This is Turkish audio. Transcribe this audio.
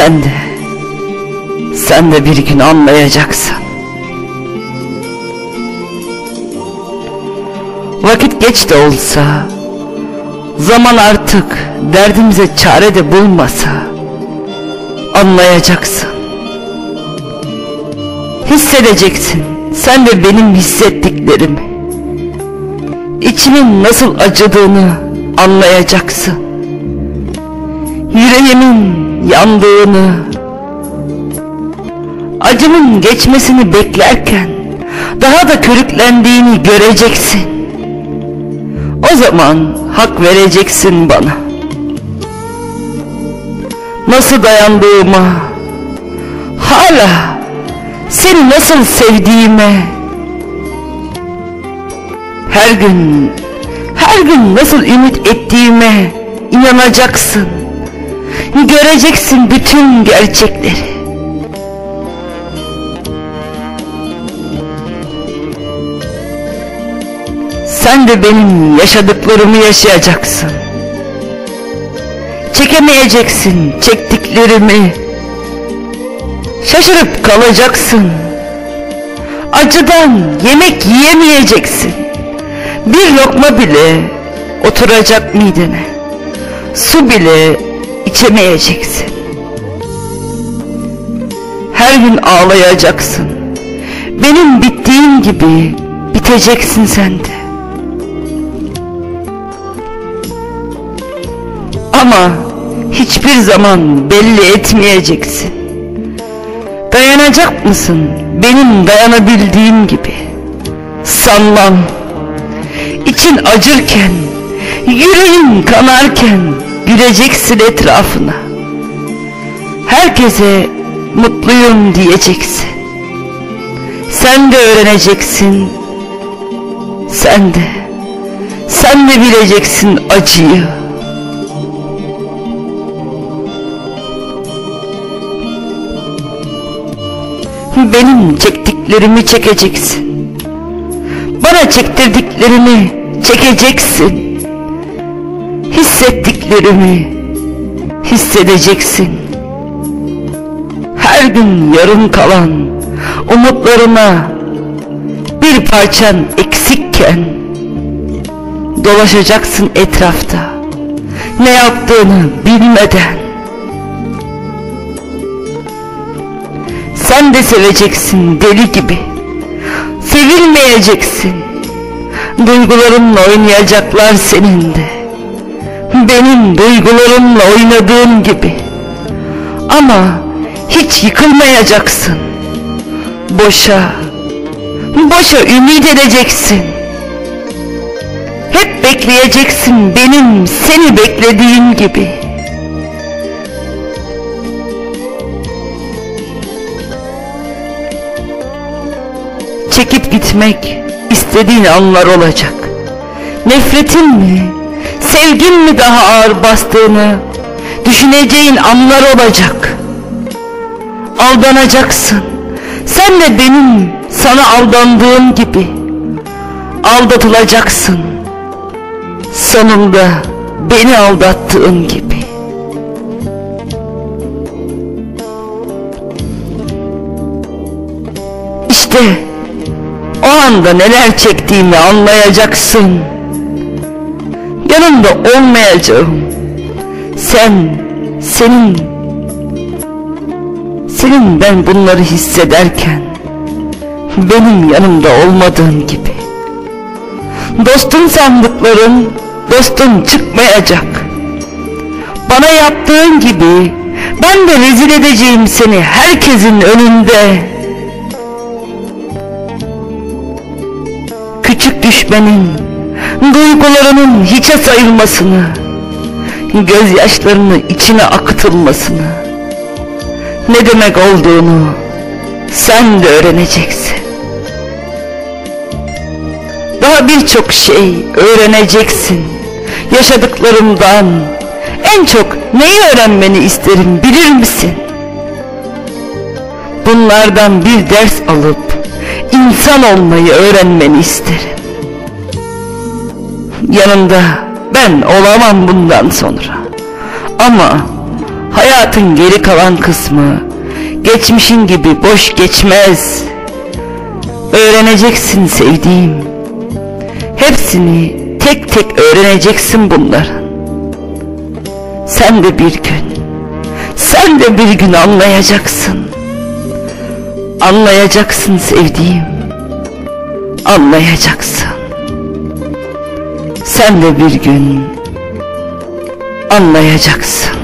Sen de, sen de bir gün anlayacaksın. Vakit geç de olsa, zaman artık derdimize çare de bulmasa, anlayacaksın. Hissedeceksin sen de benim hissettiklerimi. İçimin nasıl acıdığını anlayacaksın. Yüreğimin yandığını, acımın geçmesini beklerken daha da körüklendiğini göreceksin. O zaman hak vereceksin bana. Nasıl dayandığıma, hala seni nasıl sevdiğime, her gün, her gün nasıl ümit ettiğime inanacaksın. Göreceksin bütün gerçekleri. Sen de benim yaşadıklarımı yaşayacaksın. Çekemeyeceksin çektiklerimi. Şaşırıp kalacaksın. Acıdan yemek yiyemeyeceksin. Bir lokma bile oturacak midene. Su bile içemeyeceksin. Her gün ağlayacaksın. Benim bittiğim gibi biteceksin sen de. Ama hiçbir zaman belli etmeyeceksin. Dayanacak mısın benim dayanabildiğim gibi? Sanmam. İçin acırken, yüreğin kanarken güleceksin etrafına. Herkese mutluyum diyeceksin. Sen de öğreneceksin. Sen de, sen de bileceksin acıyı. Benim çektiklerimi çekeceksin. Bana çektirdiklerini çekeceksin. Hissettiklerimi hissedeceksin. Her gün yarım kalan umutlarına bir parçan eksikken dolaşacaksın etrafta. Ne yaptığını bilmeden. Sen de seveceksin deli gibi. Sevilmeyeceksin. Duygularınla oynayacaklar senin de benim duygularımla oynadığım gibi. Ama hiç yıkılmayacaksın. Boşa boşa ümit edeceksin. Hep bekleyeceksin benim seni beklediğim gibi. Çekip gitmek istediğin anlar olacak. Nefretin mi sevgin mi daha ağır bastığını? Düşüneceğin anlar olacak. Aldanacaksın. Sen de benim sana aldandığım gibi aldatılacaksın. Sonunda beni aldattığın gibi. İşte o anda neler çektiğimi anlayacaksın yanında olmayacağım sen senin. Senin ben bunları hissederken benim yanımda olmadığın gibi. Dostun sandıkların dostun çıkmayacak. Bana yaptığın gibi ben de rezil edeceğim seni herkesin önünde. Küçük düşmenin duygularının hiçe sayılmasını gözyaşlarını içine akıtılmasını ne demek olduğunu sen de öğreneceksin. Daha birçok şey öğreneceksin yaşadıklarımdan. En çok neyi öğrenmeni isterim bilir misin? Bunlardan bir ders alıp insan olmayı öğrenmeni isterim. Yanında ben olamam bundan sonra. Ama Hayatın geri kalan kısmı geçmişin gibi boş geçmez. Öğreneceksin sevdiğim. Hepsini tek tek öğreneceksin bunların. Sen de bir gün, sen de bir gün anlayacaksın. Anlayacaksın sevdiğim. Anlayacaksın. Sen de bir gün anlayacaksın.